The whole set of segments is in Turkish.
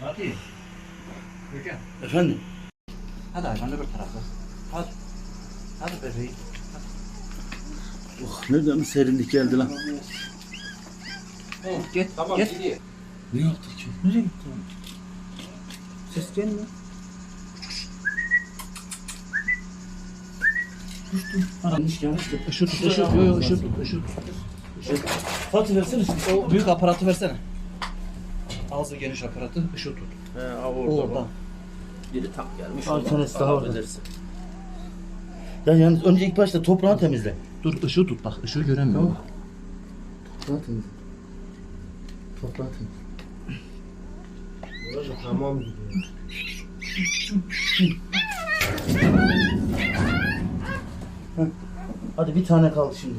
Fatih. Gökhan. Efendim? Hadi hayvan öbür tarafa. Hadi. Hadi bebeğim. Oh, nereden serinlik geldi lan? Git. Tamam Git. gidiyor. Ne yaptı ki? Nereye gitti oğlum? Ses gelmiyor. Yanlış yanlış. Tut, ışığı tut. Yok yok ışığı tut. Fatih versene. O büyük aparatı versene. Ağzı geniş aparatı, ışığı tut. He orada. orada. bak. Biri tam gelmiş. Ona tanesi daha orada. Ya yalnız önce ilk başta toprağı temizle. Dur ışığı tut bak, ışığı göremiyorum. Toprağı temizle. Toprağı temizle. Burası tamam gidiyor. Hadi bir tane kaldı şimdi.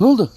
Ne oldu?